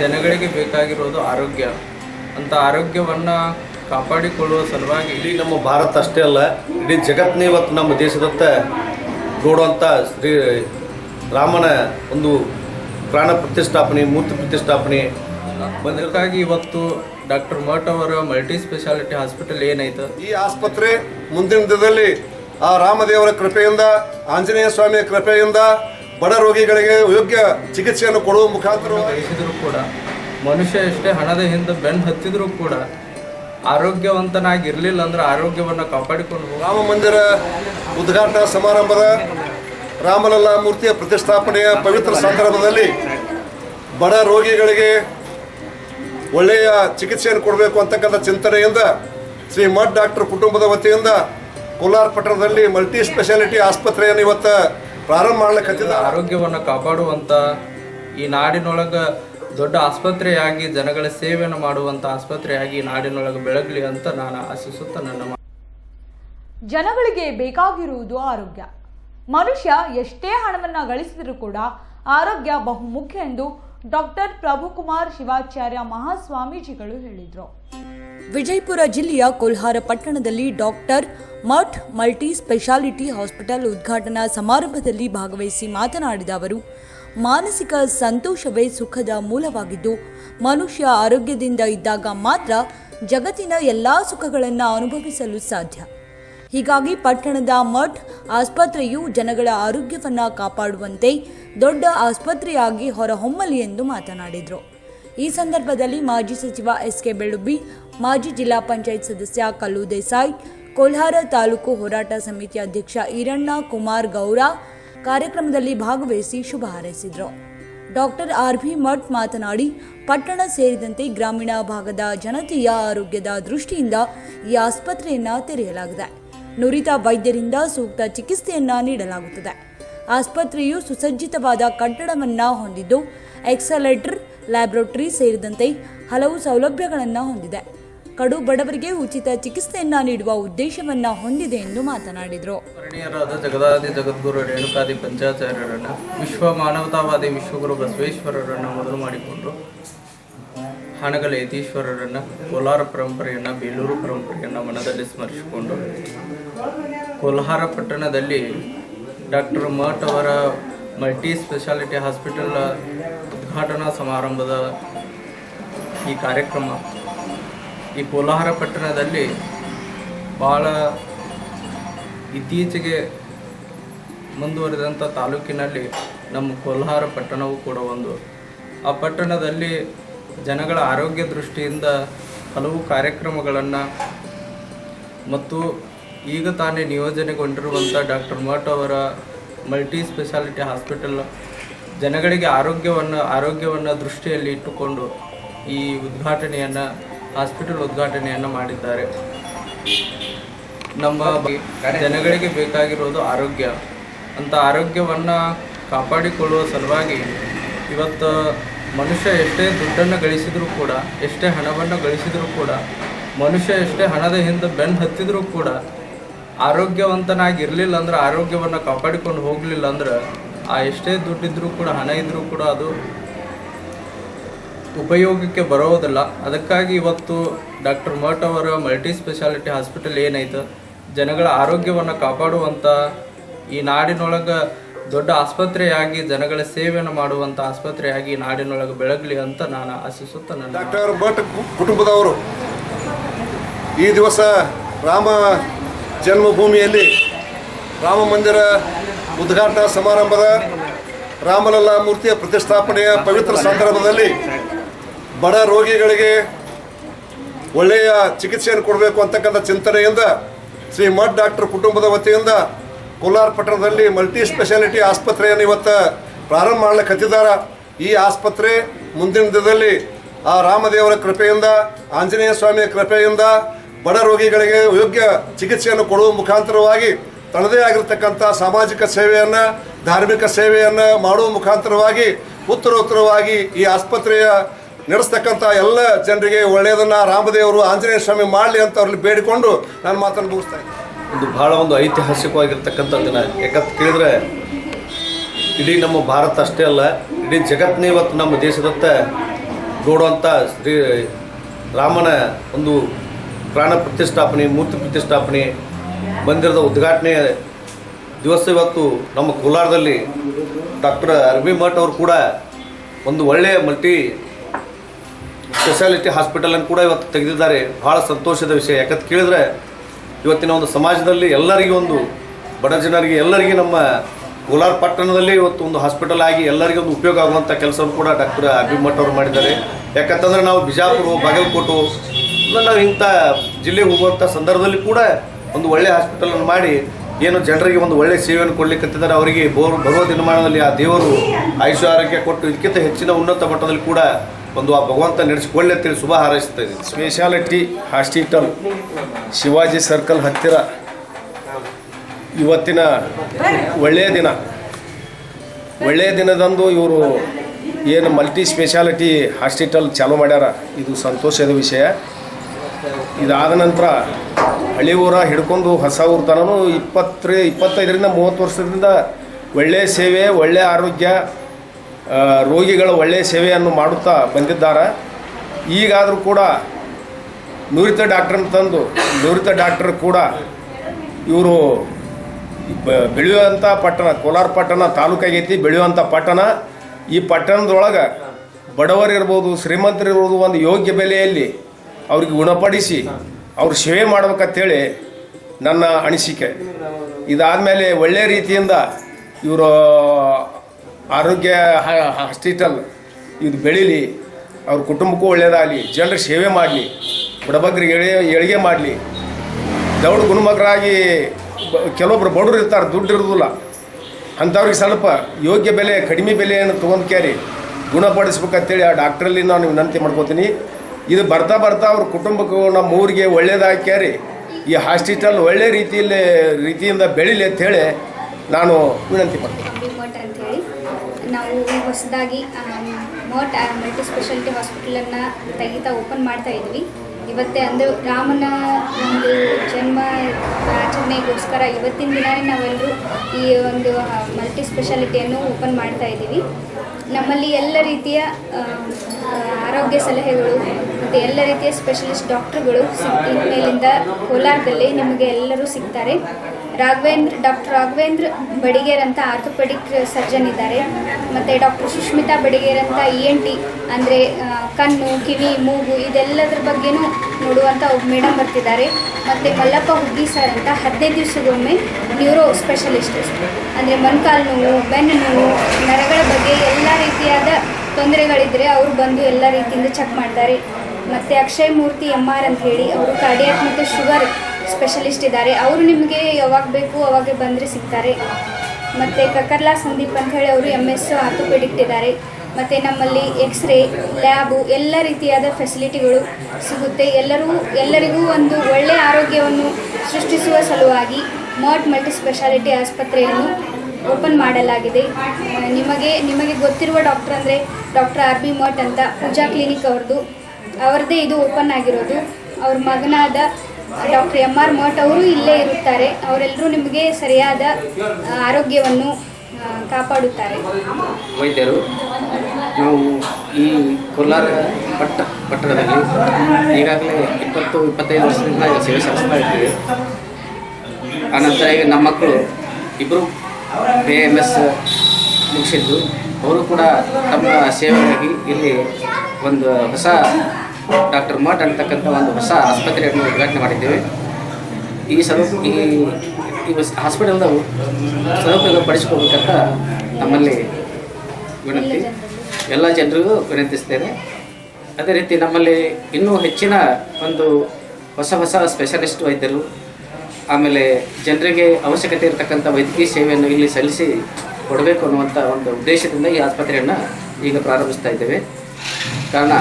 ಜನಗಳಿಗೆ ಬೇಕಾಗಿರೋದು ಆರೋಗ್ಯ. ಅಂತ ಆರೋಗ್ಯವನ್ನ ಕಾಪಾಡಿಕೊಳ್ಳುವ ಸಲುವಾಗಿ ಇಡೀ ನಮ್ಮ ಭಾರತ ಅಷ್ಟೇ ಅಲ್ಲ ಇಡೀ ಜಗತ್ತಿನ ಇವತ್ತು ನಮ್ಮ ದೇಶದತ್ತ ನೋಡುವಂಥ ಶ್ರೀ ರಾಮನ ಒಂದು ಪ್ರಾಣ ಪ್ರತಿಷ್ಠಾಪನೆ ಮೂರ್ತಿ ಪ್ರತಿಷ್ಠಾಪನೆ. ಅದಕ್ಕಾಗಿ ಇವತ್ತು ಡಾಕ್ಟರ್ ಮಠ್ ಅವರ ಮಲ್ಟಿ ಸ್ಪೆಷಾಲಿಟಿ ಹಾಸ್ಪಿಟಲ್ ಏನೈತೆ ಈ ಆಸ್ಪತ್ರೆ ಮುಂದಿನ ದಿನದಲ್ಲಿ ಆ ರಾಮದೇವರ ಕೃಪೆಯಿಂದ ಆಂಜನೇಯ ಸ್ವಾಮಿಯ ಕೃಪೆಯಿಂದ ಬಡ ರೋಗಿಗಳಿಗೆ ಯೋಗ್ಯ ಚಿಕಿತ್ಸೆಯನ್ನು ಕೊಡುವ ಮುಖಾಂತರ ಬಯಸಿದ್ರು ಕೂಡ ಮನುಷ್ಯ ಎಷ್ಟೇ ಹಣದ ಹಿಂದೆ ಬೆನ್ನು ಹತ್ತಿದ್ರು ಕೂಡ ಆರೋಗ್ಯವಂತನಾಗಿರ್ಲಿಲ್ಲ ಅಂದ್ರೆ ಆರೋಗ್ಯವನ್ನು ಕಾಪಾಡಿಕೊಂಡು ರಾಮ ಮಂದಿರ ಉದ್ಘಾಟನಾ ಸಮಾರಂಭದ ರಾಮಲಲ್ಲಾ ಮೂರ್ತಿಯ ಪ್ರತಿಷ್ಠಾಪನೆಯ ಪವಿತ್ರ ಸಂದರ್ಭದಲ್ಲಿ ಬಡ ರೋಗಿಗಳಿಗೆ ಒಳ್ಳೆಯ ಚಿಕಿತ್ಸೆಯನ್ನು ಕೊಡಬೇಕು ಅಂತಕ್ಕಂಥ ಚಿಂತನೆಯಿಂದ ಶ್ರೀ ಮಠ್ ಡಾಕ್ಟರ್ ಕುಟುಂಬದ ವತಿಯಿಂದ ಕೋಲಾರ ಪಟ್ಟಣದಲ್ಲಿ ಮಲ್ಟಿ ಸ್ಪೆಷಾಲಿಟಿ ಆಸ್ಪತ್ರೆಯನ್ನು ಇವತ್ತು ಪ್ರಾರಂಭ ಮಾಡ್ಲಿಕ್ಕೆ ಆರೋಗ್ಯವನ್ನ ಕಾಪಾಡುವಂತ ಈ ನಾಡಿನೊಳಗ ದೊಡ್ಡ ಆಸ್ಪತ್ರೆಯಾಗಿ ಜನಗಳ ಸೇವೆಯನ್ನು ಮಾಡುವಂತ ಆಸ್ಪತ್ರೆಯಾಗಿ ನಾಡಿನೊಳಗ ಬೆಳಗಲಿ ಅಂತ ನಾನು ಆಶಿಸುತ್ತ ನನ್ನ ಮಾತು ಜನಗಳಿಗೆ ಬೇಕಾಗಿರುವುದು ಆರೋಗ್ಯ. ಮನುಷ್ಯ ಎಷ್ಟೇ ಹಣವನ್ನ ಗಳಿಸಿದರೂ ಕೂಡ ಆರೋಗ್ಯ ಬಹುಮುಖ್ಯ ಎಂದು ಡಾಕ್ಟರ್ ಪ್ರಭುಕುಮಾರ್ ಶಿವಾಚಾರ್ಯ ಮಹಾಸ್ವಾಮೀಜಿಗಳು ಹೇಳಿದರು. ವಿಜಯಪುರ ಜಿಲ್ಲೆಯ ಕೊಲ್ಹಾರ ಪಟ್ಟಣದಲ್ಲಿ doctor Math multi speciality hospital ಉದ್ಘಾಟನಾ ಸಮಾರಂಭದಲ್ಲಿ ಭಾಗವಹಿಸಿ ಮಾತನಾಡಿದ ಅವರು, ಮಾನಸಿಕ ಸಂತೋಷವೇ ಸುಖದ ಮೂಲವಾಗಿದ್ದು, ಮನುಷ್ಯ ಆರೋಗ್ಯದಿಂದ ಇದ್ದಾಗ ಮಾತ್ರ ಜಗತ್ತಿನ ಎಲ್ಲಾ ಸುಖಗಳನ್ನು ಅನುಭವಿಸಲು ಸಾಧ್ಯ. ಹೀಗಾಗಿ ಪಟ್ಟಣದ ಮಠ್ ಆಸ್ಪತ್ರೆಯು ಜನಗಳ ಆರೋಗ್ಯವನ್ನು ಕಾಪಾಡುವಂತೆ ದೊಡ್ಡ ಆಸ್ಪತ್ರೆಯಾಗಿ ಹೊರಹೊಮ್ಮಲಿ ಎಂದು ಮಾತನಾಡಿದರು. ಈ ಸಂದರ್ಭದಲ್ಲಿ ಮಾಜಿ ಸಚಿವ ಎಸ್ ಕೆ ಬೆಳುಬ್ಬಿ ಮಾಜಿ ಜಿಲ್ಲಾ ಪಂಚಾಯತ್ ಸದಸ್ಯ ಕಲ್ಲು ದೇಸಾಯಿ, ಕೋಲ್ಹಾರ ತಾಲೂಕು ಹೋರಾಟ ಸಮಿತಿ ಅಧ್ಯಕ್ಷ ಈರಣ್ಣ ಕುಮಾರ್ ಗೌರ ಕಾರ್ಯಕ್ರಮದಲ್ಲಿ ಭಾಗವಹಿಸಿ ಶುಭ ಹಾರೈಸಿದರು. ಡಾಕ್ಟರ್ ಆರ್ ಬಿ ಮಠ್ ಮಾತನಾಡಿ, ಪಟ್ಟಣ ಸೇರಿದಂತೆ ಗ್ರಾಮೀಣ ಭಾಗದ ಜನತೆಯ ಆರೋಗ್ಯದ ದೃಷ್ಟಿಯಿಂದ ಈ ಆಸ್ಪತ್ರೆಯನ್ನು ತೆರೆಯಲಾಗಿದೆ. ನುರಿತ ವೈದ್ಯರಿಂದ ಸೂಕ್ತ ಚಿಕಿತ್ಸೆಯನ್ನ ನೀಡಲಾಗುತ್ತದೆ. ಆಸ್ಪತ್ರೆಯು ಸುಸಜ್ಜಿತವಾದ ಕಟ್ಟಡವನ್ನ ಹೊಂದಿದ್ದು, ಎಕ್ಸಲೇಟರ್, ಲ್ಯಾಬೊರೇಟರಿ ಸೇರಿದಂತೆ ಹಲವು ಸೌಲಭ್ಯಗಳನ್ನು ಹೊಂದಿದೆ. ಕಡು ಬಡವರಿಗೆ ಉಚಿತ ಚಿಕಿತ್ಸೆಯನ್ನ ನೀಡುವ ಉದ್ದೇಶವನ್ನ ಹೊಂದಿದೆ ಎಂದು ಮಾತನಾಡಿದರು. ಜಗದಾದಿ ಜಗದ್ಗುರು ರೇಣುಕಾದಿ ವಿಶ್ವ ಮಾನವತಾವಾದಿ ವಿಶ್ವಗುರು ಬಸವೇಶ್ವರರನ್ನ ಮೊದಲು ಮಾಡಿಕೊಂಡು ಹಣಗಲ ಯತೀಶ್ವರರನ್ನ, ಕೋಲಾರ ಪರಂಪರೆಯನ್ನ, ಬೇಲೂರು ಪರಂಪರೆಯನ್ನ ಮನದಲ್ಲಿ ಸ್ಮರಿಸಿಕೊಂಡು, ಕೋಲಾರ ಪಟ್ಟಣದಲ್ಲಿ ಡಾಕ್ಟರ್ ಮಠ್ ಅವರ ಮಲ್ಟಿ ಸ್ಪೆಷಾಲಿಟಿ ಹಾಸ್ಪಿಟಲ್ ಉದ್ಘಾಟನಾ ಸಮಾರಂಭದ ಈ ಕಾರ್ಯಕ್ರಮ. ಈ ಕೋಲಾರ ಪಟ್ಟಣದಲ್ಲಿ ಭಾಳ ಇತ್ತೀಚೆಗೆ ಮುಂದುವರಿದಂಥ ತಾಲೂಕಿನಲ್ಲಿ ನಮ್ಮ ಕೋಲಾರ ಪಟ್ಟಣವು ಕೂಡ ಒಂದು. ಆ ಪಟ್ಟಣದಲ್ಲಿ ಜನಗಳ ಆರೋಗ್ಯ ದೃಷ್ಟಿಯಿಂದ ಹಲವು ಕಾರ್ಯಕ್ರಮಗಳನ್ನು ಮತ್ತು ಈಗ ತಾನೇ ನಿಯೋಜನೆಗೊಂಡಿರುವಂಥ ಡಾಕ್ಟರ್ ಮಠ್ ಅವರ ಮಲ್ಟಿ ಸ್ಪೆಷಾಲಿಟಿ ಹಾಸ್ಪಿಟಲ್ ಜನಗಳಿಗೆ ಆರೋಗ್ಯವನ್ನು ಆರೋಗ್ಯವನ್ನು ದೃಷ್ಟಿಯಲ್ಲಿ ಇಟ್ಟುಕೊಂಡು ಈ ಉದ್ಘಾಟನೆಯನ್ನು, ಹಾಸ್ಪಿಟಲ್ ಉದ್ಘಾಟನೆಯನ್ನು ಮಾಡಿದ್ದಾರೆ. ನಮ್ಮ ಜನಗಳಿಗೆ ಬೇಕಾಗಿರೋದು ಆರೋಗ್ಯ. ಅಂತ ಆರೋಗ್ಯವನ್ನು ಕಾಪಾಡಿಕೊಳ್ಳುವ ಸಲುವಾಗಿ ಇವತ್ತು ಮನುಷ್ಯ ಎಷ್ಟೇ ದುಡ್ಡನ್ನು ಗಳಿಸಿದರೂ ಕೂಡ, ಎಷ್ಟೇ ಹಣವನ್ನು ಗಳಿಸಿದರೂ ಕೂಡ, ಮನುಷ್ಯ ಎಷ್ಟೇ ಹಣದ ಹಿಂದೆ ಬೆನ್ನು ಹತ್ತಿದರೂ ಕೂಡ ಆರೋಗ್ಯವಂತನಾಗಿರಲಿಲ್ಲ ಅಂದ್ರೆ ಆರೋಗ್ಯವನ್ನು ಕಾಪಾಡಿಕೊಂಡು ಹೋಗಲಿಲ್ಲ ಅಂದ್ರೆ ಆ ಎಷ್ಟೇ ದುಡ್ಡಿದ್ರೂ ಕೂಡ, ಹಣ ಇದ್ದರೂ ಕೂಡ ಅದು ಉಪಯೋಗಕ್ಕೆ ಬರೋದಿಲ್ಲ. ಅದಕ್ಕಾಗಿ ಇವತ್ತು ಡಾಕ್ಟರ್ ಮಠ್ ಅವರ ಮಲ್ಟಿ ಸ್ಪೆಷಾಲಿಟಿ ಹಾಸ್ಪಿಟಲ್ ಏನೈತೆ ಜನಗಳ ಆರೋಗ್ಯವನ್ನು ಕಾಪಾಡುವಂಥ ಈ ನಾಡಿನೊಳಗೆ ದೊಡ್ಡ ಆಸ್ಪತ್ರೆಯಾಗಿ ಜನಗಳ ಸೇವೆಯನ್ನು ಮಾಡುವಂಥ ಆಸ್ಪತ್ರೆಯಾಗಿ ನಾಡಿನೊಳಗೆ ಬೆಳಗಲಿ ಅಂತ ನಾನು ಆಶಿಸುತ್ತಾ ನನ್ನ ಡಾಕ್ಟರ್ ಭಟ್ ಕುಟುಂಬದವರು, ಈ ದಿವಸ ರಾಮ ಜನ್ಮಭೂಮಿಯಲ್ಲಿ ರಾಮ ಮಂದಿರ ಉದ್ಘಾಟನಾ ಸಮಾರಂಭದ ರಾಮಲಲ್ಲಾ ಮೂರ್ತಿಯ ಪ್ರತಿಷ್ಠಾಪನೆಯ ಪವಿತ್ರ ಸಂದರ್ಭದಲ್ಲಿ ಬಡ ರೋಗಿಗಳಿಗೆ ಒಳ್ಳೆಯ ಚಿಕಿತ್ಸೆಯನ್ನು ಕೊಡಬೇಕು ಅಂತಕ್ಕಂಥ ಚಿಂತನೆಯಿಂದ ಶ್ರೀ ಮಠ್ ಡಾಕ್ಟರ್ ಕುಟುಂಬದ ವತಿಯಿಂದ ಕೋಲಾರ ಪಟ್ಟಣದಲ್ಲಿ ಮಲ್ಟಿ ಸ್ಪೆಷಾಲಿಟಿ ಆಸ್ಪತ್ರೆಯನ್ನು ಇವತ್ತು ಪ್ರಾರಂಭ ಮಾಡ್ಲಿಕ್ಕೆ ಹತ್ತಿದ್ದಾರ ಈ ಆಸ್ಪತ್ರೆ ಮುಂದಿನ ದಿನದಲ್ಲಿ ಆ ರಾಮದೇವರ ಕೃಪೆಯಿಂದ, ಆಂಜನೇಯ ಸ್ವಾಮಿಯ ಕೃಪೆಯಿಂದ ಬಡ ರೋಗಿಗಳಿಗೆ ಯೋಗ್ಯ ಚಿಕಿತ್ಸೆಯನ್ನು ಕೊಡುವ ಮುಖಾಂತರವಾಗಿ ತನ್ನದೇ ಆಗಿರತಕ್ಕಂಥ ಸಾಮಾಜಿಕ ಸೇವೆಯನ್ನು, ಧಾರ್ಮಿಕ ಸೇವೆಯನ್ನು ಮಾಡುವ ಮುಖಾಂತರವಾಗಿ, ಉತ್ತರೋತ್ತರವಾಗಿ ಈ ಆಸ್ಪತ್ರೆಯ ನಡೆಸ್ತಕ್ಕಂಥ ಎಲ್ಲ ಜನರಿಗೆ ಒಳ್ಳೆಯದನ್ನು ರಾಮದೇವರು, ಆಂಜನೇಯ ಸ್ವಾಮಿ ಮಾಡಲಿ ಅಂತ ಅವ್ರಲ್ಲಿ ಬೇಡಿಕೊಂಡು ನಾನು ಮಾತನ್ನು ಮುಗಿಸ್ತಾ ಇದ್ದೀನಿ. ಒಂದು ಬಹಳ ಒಂದು ಐತಿಹಾಸಿಕವಾಗಿರ್ತಕ್ಕಂಥ ದಿನ ಯಾಕಂತ ಕೇಳಿದ್ರೆ, ಇಡೀ ನಮ್ಮ ಭಾರತ ಅಷ್ಟೇ ಅಲ್ಲ, ಇಡೀ ಜಗತ್ತನ್ನೇ ಇವತ್ತು ನಮ್ಮ ದೇಶದತ್ತ ನೋಡುವಂಥ ಶ್ರೀ ರಾಮನ ಒಂದು ಪ್ರಾಣ ಪ್ರತಿಷ್ಠಾಪನೆ, ಮೂರ್ತಿ ಪ್ರತಿಷ್ಠಾಪನೆ, ಮಂದಿರದ ಉದ್ಘಾಟನೆ ದಿವಸ ಇವತ್ತು ನಮ್ಮ ಕೋಲಾರದಲ್ಲಿ ಡಾಕ್ಟರ್ ಅರ್ವಿ ಮಠ್ ಅವರು ಕೂಡ ಒಂದು ಒಳ್ಳೆಯ ಮಲ್ಟಿ ಸ್ಪೆಷಾಲಿಟಿ ಹಾಸ್ಪಿಟಲನ್ನು ಕೂಡ ಇವತ್ತು ತೆಗೆದಿದ್ದಾರೆ. ಭಾಳ ಸಂತೋಷದ ವಿಷಯ. ಯಾಕಂತ ಕೇಳಿದ್ರೆ ಇವತ್ತಿನ ಒಂದು ಸಮಾಜದಲ್ಲಿ ಎಲ್ಲರಿಗೂ ಒಂದು ಬಡ ಜನರಿಗೆ, ಎಲ್ಲರಿಗೂ ನಮ್ಮ ಕೋಲಾರ ಪಟ್ಟಣದಲ್ಲಿ ಇವತ್ತು ಒಂದು ಹಾಸ್ಪಿಟಲ್ ಆಗಿ ಎಲ್ಲರಿಗೂ ಒಂದು ಉಪಯೋಗ ಆಗುವಂಥ ಕೆಲಸವನ್ನು ಕೂಡ ಡಾಕ್ಟರ್ ಅಭಿಮಠ್ ಅವರು ಮಾಡಿದ್ದಾರೆ. ಯಾಕಂತಂದ್ರೆ ನಾವು ಬಿಜಾಪುರ, ಬಾಗಲಕೋಟು ನಾವು ಇಂಥ ಜಿಲ್ಲೆಗೆ ಹೋಗುವಂಥ ಸಂದರ್ಭದಲ್ಲಿ ಕೂಡ ಒಂದು ಒಳ್ಳೆಯ ಹಾಸ್ಪಿಟಲನ್ನು ಮಾಡಿ ಏನು ಜನರಿಗೆ ಒಂದು ಒಳ್ಳೆಯ ಸೇವೆಯನ್ನು ಕೊಡ್ಲಿಕ್ಕತ್ತಿದ್ದಾರೆ ಅವರಿಗೆ ಬೋರ್ ಬರುವ ದಿನಮಾನದಲ್ಲಿ ಆ ದೇವರು ಆಯುಷ್ಯ ಆರೋಗ್ಯ ಕೊಟ್ಟು ಇದಕ್ಕಿಂತ ಹೆಚ್ಚಿನ ಉನ್ನತ ಮಟ್ಟದಲ್ಲಿ ಕೂಡ ಒಂದು ಆ ಭಗವಂತ ನಡೆಸಿಕೊಳ್ಳಿ ಅಂತೇಳಿ ಶುಭ ಹಾರೈಸ್ತಾ ಇದ್ದೀನಿ. ಸ್ಪೆಷಾಲಿಟಿ ಹಾಸ್ಪಿಟಲ್ ಶಿವಾಜಿ ಸರ್ಕಲ್ ಹತ್ತಿರ ಇವತ್ತಿನ ಒಳ್ಳೆಯ ದಿನ. ಒಳ್ಳೆಯ ದಿನದಂದು ಇವರು ಏನು ಮಲ್ಟಿ ಸ್ಪೆಷಾಲಿಟಿ ಹಾಸ್ಪಿಟಲ್ ಚಾಲೂ ಮಾಡ್ಯಾರ. ಇದು ಸಂತೋಷದ ವಿಷಯ. ಇದಾದ ನಂತರ ಹಳಿ ಊರ ಹಿಡ್ಕೊಂಡು ಹೊಸ ಊರು ತನೂ ಇಪ್ಪತ್ತರ, ಇಪ್ಪತ್ತೈದರಿಂದ ಮೂವತ್ತು ವರ್ಷದಿಂದ ಒಳ್ಳೆಯ ಸೇವೆ ಒಳ್ಳೆಯ ಆರೋಗ್ಯ ರೋಗಿಗಳ ಒಳ್ಳೆಯ ಸೇವೆಯನ್ನು ಮಾಡುತ್ತಾ ಬಂದಿದ್ದಾರೆ. ಈಗಾದರೂ ಕೂಡ ನುರಿತ ಡಾಕ್ಟ್ರನ್ನ ತಂದು ನುರಿತ ಡಾಕ್ಟರ್ ಕೂಡ ಇವರು ಬೆಳೆಯುವಂಥ ಪಟ್ಟಣ, ಕೋಲಾರ ಪಟ್ಟಣ ತಾಲೂಕಾಗೈತಿ ಬೆಳೆಯುವಂಥ ಪಟ್ಟಣ. ಈ ಪಟ್ಟಣದೊಳಗೆ ಬಡವರಿರ್ಬೋದು ಶ್ರೀಮಂತರಿರ್ಬೋದು ಒಂದು ಯೋಗ್ಯ ಬೆಲೆಯಲ್ಲಿ ಅವ್ರಿಗೆ ಗುಣಪಡಿಸಿ ಅವ್ರ ಸೇವೆ ಮಾಡ್ಬೇಕಂತೇಳಿ ನನ್ನ ಅನಿಸಿಕೆ. ಇದಾದಮೇಲೆ ಒಳ್ಳೆಯ ರೀತಿಯಿಂದ ಇವರು ಆರೋಗ್ಯ ಹಾಸ್ಪಿಟಲ್ ಇದು ಬೆಳೀಲಿ, ಅವ್ರ ಕುಟುಂಬಕ್ಕೂ ಒಳ್ಳೆಯದಾಗಲಿ ಜನರ ಸೇವೆ ಮಾಡಲಿ, ಬಡಬಗ್ರಿಗೆ ಎಳೆ, ಏಳಿಗೆ ಮಾಡಲಿ. ದೌಡ್ ಗುಣಮಗ್ರಾಗಿ ಕೆಲವೊಬ್ರು ಬಡವ್ರು ಇರ್ತಾರೆ, ದುಡ್ಡು ಇರೋದಿಲ್ಲ. ಅಂಥವ್ರಿಗೆ ಸ್ವಲ್ಪ ಯೋಗ್ಯ ಬೆಲೆ, ಕಡಿಮೆ ಬೆಲೆಯನ್ನು ತೊಗೊಂಡು ಕ್ಯಾರಿ ಗುಣಪಡಿಸ್ಬೇಕಂತೇಳಿ ಆ ಡಾಕ್ಟ್ರಲ್ಲಿ ನಾನು ವಿನಂತಿ ಮಾಡ್ಕೋತೀನಿ. ಇದು ಬರ್ತಾ ಬರ್ತಾ ಅವ್ರ ಕುಟುಂಬಕ್ಕೂ ನಮ್ಮ ಊರಿಗೆ ಒಳ್ಳೇದಾಗಿ ಕ್ಯಾರಿ ಈ ಹಾಸ್ಪಿಟಲ್ ಒಳ್ಳೆ ರೀತಿಯಲ್ಲಿ, ರೀತಿಯಿಂದ ಬೆಳೀಲಿ ಅಂತೇಳಿ ನಾನು ವಿನಂತಿ ಮಾಡ್ತೀನಿ ನಾವು ಹೊಸದಾಗಿ ಮೋಟ್ ಮಲ್ಟಿ ಸ್ಪೆಷಾಲಿಟಿ ಹಾಸ್ಪಿಟಲನ್ನು ತೆಗಿತಾ ಓಪನ್ ಮಾಡ್ತಾ ಇದ್ವಿ. ಇವತ್ತೇ ಅಂದರೆ ರಾಮನ ಒಂದು ಜನ್ಮ ಆಚರಣೆಗೋಸ್ಕರ ಇವತ್ತಿನ ದಿನವೇ ನಾವೆಲ್ಲರೂ ಈ ಒಂದು ಮಲ್ಟಿ ಸ್ಪೆಷಾಲಿಟಿಯನ್ನು ಓಪನ್ ಮಾಡ್ತಾ ಇದ್ದೀವಿ. ನಮ್ಮಲ್ಲಿ ಎಲ್ಲ ರೀತಿಯ ಆರೋಗ್ಯ ಸಲಹೆಗಳು ಮತ್ತು ಎಲ್ಲ ರೀತಿಯ ಸ್ಪೆಷಲಿಸ್ಟ್ ಡಾಕ್ಟ್ರುಗಳು ಇನ್ಮೇಲಿಂದ ಕೋಲಾರದಲ್ಲಿ ನಿಮಗೆ ಎಲ್ಲರೂ ಸಿಗ್ತಾರೆ. ರಾಘವೇಂದ್ರ, ಡಾಕ್ಟರ್ ರಾಘವೇಂದ್ರ ಬಡಿಗೇರ್ ಅಂತ ಆರ್ಥೋಪೆಡಿಕ್ ಸರ್ಜನ್ ಇದ್ದಾರೆ. ಮತ್ತು ಡಾಕ್ಟರ್ ಸುಷ್ಮಿತಾ ಬಡಿಗೇರ್ ಅಂತ ಇ ಎನ್ ಟಿ ಅಂದರೆ ಕಣ್ಣು, ಕಿವಿ, ಮೂಗು ಇದೆಲ್ಲದ್ರ ಬಗ್ಗೆನೂ ನೋಡುವಂಥ ಒಬ್ಬ ಮೇಡಮ್ ಬರ್ತಿದ್ದಾರೆ. ಮತ್ತು ಮಲ್ಲಪ್ಪ ಹುಗ್ಗಿ ಸರ್ ಅಂತ ಹದಿನೈದು ದಿವಸದೊಮ್ಮೆ ನ್ಯೂರೋ ಸ್ಪೆಷಲಿಸ್ಟ್. ಅಂದರೆ ಮೊಣಕಾಲು ನೋವು, ಬೆನ್ನು ನೋವು, ನರಗಳ ಬಗ್ಗೆ ಎಲ್ಲ ರೀತಿಯಾದ ತೊಂದರೆಗಳಿದ್ದರೆ ಅವರು ಬಂದು ಎಲ್ಲ ರೀತಿಯಿಂದ ಚೆಕ್ ಮಾಡ್ತಾರೆ. ಮತ್ತು ಅಕ್ಷಯ್ ಮೂರ್ತಿ ಎಂ ಆರ್ ಅಂತ ಹೇಳಿ, ಅವರು ಕಾರ್ಡಿಯಾಕ್ ಮತ್ತು ಶುಗರ್ ಸ್ಪೆಷಲಿಸ್ಟ್ ಇದ್ದಾರೆ. ಅವರು ನಿಮಗೆ ಯಾವಾಗ ಬೇಕು ಅವಾಗ ಬಂದರೆ ಸಿಗ್ತಾರೆ. ಮತ್ತು ಕಕರ್ಲಾ ಸಂದೀಪ್ ಅಂತ ಹೇಳಿ ಅವರು ಎಂ ಎಸ್ ಆರ್ಥೋಪೆಡಿಕ್ಟ್ ಇದ್ದಾರೆ. ಮತ್ತು ನಮ್ಮಲ್ಲಿ ಎಕ್ಸ್ರೇ ಲ್ಯಾಬು ಎಲ್ಲ ರೀತಿಯಾದ ಫೆಸಿಲಿಟಿಗಳು ಸಿಗುತ್ತೆ. ಎಲ್ಲರೂ, ಎಲ್ಲರಿಗೂ ಒಂದು ಒಳ್ಳೆಯ ಆರೋಗ್ಯವನ್ನು ಸೃಷ್ಟಿಸುವ ಸಲುವಾಗಿ ಮರ್ಟ್ ಮಲ್ಟಿ ಸ್ಪೆಷಾಲಿಟಿ ಆಸ್ಪತ್ರೆಯನ್ನು ಓಪನ್ ಮಾಡಲಾಗಿದೆ. ನಿಮಗೆ ನಿಮಗೆ ಗೊತ್ತಿರುವ ಡಾಕ್ಟರ್ ಅಂದರೆ ಡಾಕ್ಟರ್ ಆರ್ ಬಿ ಮಠ್ ಅಂತ ಪೂಜಾ ಕ್ಲಿನಿಕ್ ಅವ್ರದ್ದು. ಅವ್ರದ್ದೇ ಇದು ಓಪನ್ ಆಗಿರೋದು. ಅವ್ರ ಮಗನಾದ ಡಾಕ್ಟರ್ ಎಂ ಆರ್ ಮಠ್ ಅವರು ಇಲ್ಲೇ ಇರುತ್ತಾರೆ. ಅವರೆಲ್ಲರೂ ನಿಮಗೆ ಸರಿಯಾದ ಆರೋಗ್ಯವನ್ನು ಕಾಪಾಡುತ್ತಾರೆ. ವೈದ್ಯರು, ನಾವು ಈ ಕೋಲಾರ ಪಟ್ಟ, ಪಟ್ಟಣದಲ್ಲಿ ಈಗಾಗಲೇ ಇಪ್ಪತ್ತು, ಇಪ್ಪತ್ತೈದು ವರ್ಷದಿಂದ ಸೇವೆ ಸಲ್ಲಿಸ್ತಾ ಇದ್ದೀವಿ. ಆನಂತರ ಈಗ ನಮ್ಮ ಮಕ್ಕಳು ಇಬ್ಬರು ಬಿ ಎಂ ಎಸ್ ಮುಗಿಸಿದ್ದು. ಅವರು ಕೂಡ ತಮ್ಮ ಸೇವೆಗಾಗಿ ಇಲ್ಲಿ ಒಂದು ಹೊಸ ಡಾಕ್ಟರ್ ಮಠ್ ಅಂತಕ್ಕಂಥ ಒಂದು ಹೊಸ ಆಸ್ಪತ್ರೆಯನ್ನು ಉದ್ಘಾಟನೆ ಮಾಡಿದ್ದೇವೆ. ಈ ಸದು ಈ ಈ ನಾವು ಸದುಪಯೋಗ ಪಡಿಸ್ಕೋಬೇಕಂತ ನಮ್ಮಲ್ಲಿ ವಿನಂತಿ. ಎಲ್ಲ ಜನರಿಗೂ ವಿನಂತಿಸ್ತೇನೆ. ಅದೇ ರೀತಿ ನಮ್ಮಲ್ಲಿ ಇನ್ನೂ ಹೆಚ್ಚಿನ ಒಂದು ಹೊಸ ಹೊಸ ಸ್ಪೆಷಲಿಸ್ಟ್ ವೈದ್ಯರು, ಆಮೇಲೆ ಜನರಿಗೆ ಅವಶ್ಯಕತೆ ಇರತಕ್ಕಂಥ ವೈದ್ಯಕೀಯ ಸೇವೆಯನ್ನು ಇಲ್ಲಿ ಸಲ್ಲಿಸಿ ಕೊಡಬೇಕು ಅನ್ನುವಂಥ ಒಂದು ಉದ್ದೇಶದಿಂದ ಈ ಆಸ್ಪತ್ರೆಯನ್ನು ಈಗ ಪ್ರಾರಂಭಿಸ್ತಾ ಇದ್ದೇವೆ. ಕಾರಣ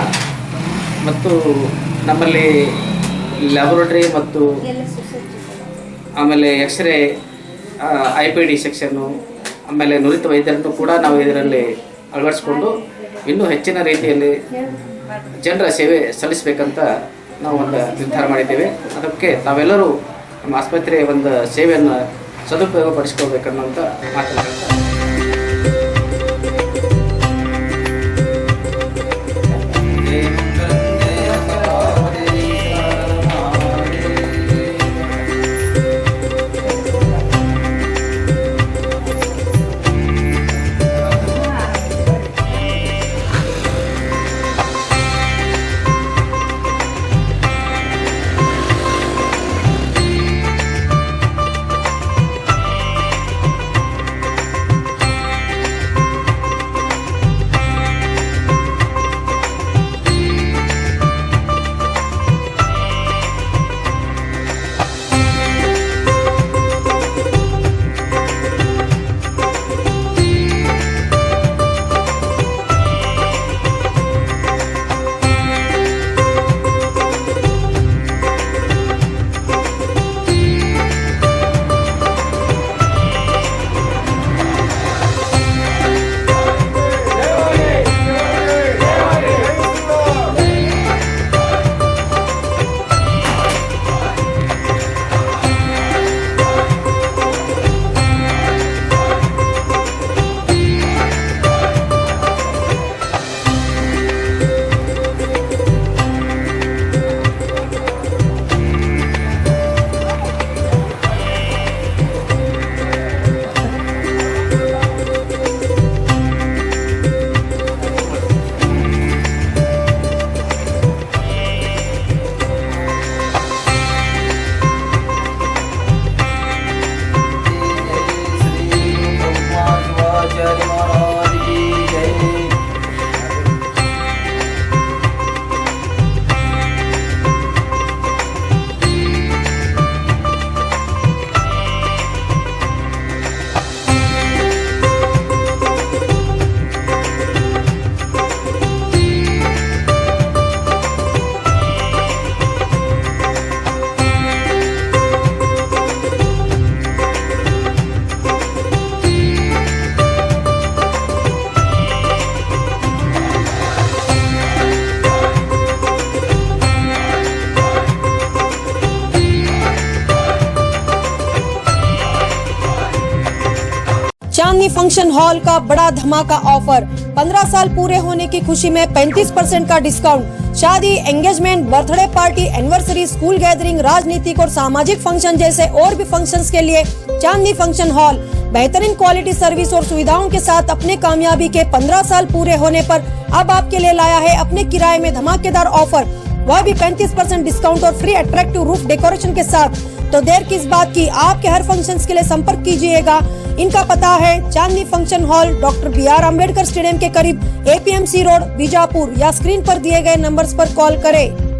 ಮತ್ತು ನಮ್ಮಲ್ಲಿ ಲ್ಯಾಬೊರೇಟರಿ ಮತ್ತು ಆಮೇಲೆ x-ray I P D section ಆಮೇಲೆ ನುರಿತ ವೈದ್ಯರನ್ನು ಕೂಡ ನಾವು ಇದರಲ್ಲಿ ಅಳವಡಿಸ್ಕೊಂಡು ಇನ್ನೂ ಹೆಚ್ಚಿನ ರೀತಿಯಲ್ಲಿ ಜನರ ಸೇವೆ ಸಲ್ಲಿಸಬೇಕಂತ ನಾವು ಒಂದು ನಿರ್ಧಾರ ಮಾಡಿದ್ದೇವೆ. ಅದಕ್ಕೆ ನಾವೆಲ್ಲರೂ ನಮ್ಮ ಆಸ್ಪತ್ರೆಯ ಒಂದು ಸೇವೆಯನ್ನು ಸದುಪಯೋಗ ಪಡಿಸ್ಕೋಬೇಕನ್ನುವಂಥ ಮಾತನ್ನು फ़ंक्शन हॉल का बड़ा धमाका ऑफ़र। 15 साल पूरे होने की खुशी में 35 परसेंट का डिस्काउंट। शादी engagement birthday party anniversary school gathering राजनीतिक और सामाजिक फ़ंक्शन जैसे और भी फ़ंक्शंस के लिए चांदनी फ़ंक्शन हॉल बेहतरीन क्वालिटी सर्विस और सुविधाओं के साथ अपने कामयाबी के 15 साल पूरे होने पर अब आपके लिए लाया है अपने किराए में धमाकेदार ऑफ़र वह भी 35 परसेंट डिस्काउंट और फ्री अट्रैक्टिव रूफ डेकोरेशन के साथ। तो देर किस बात की? आपके हर फ़ंक्शंस के लिए संपर्क कीजिएगा। इनका पता है, Chandni function hall, doctor B R Ambedkar stadium के करीब एपीएमसी रोड, बीजापुर, या स्क्रीन पर दिए गए नंबर्स पर कॉल करें।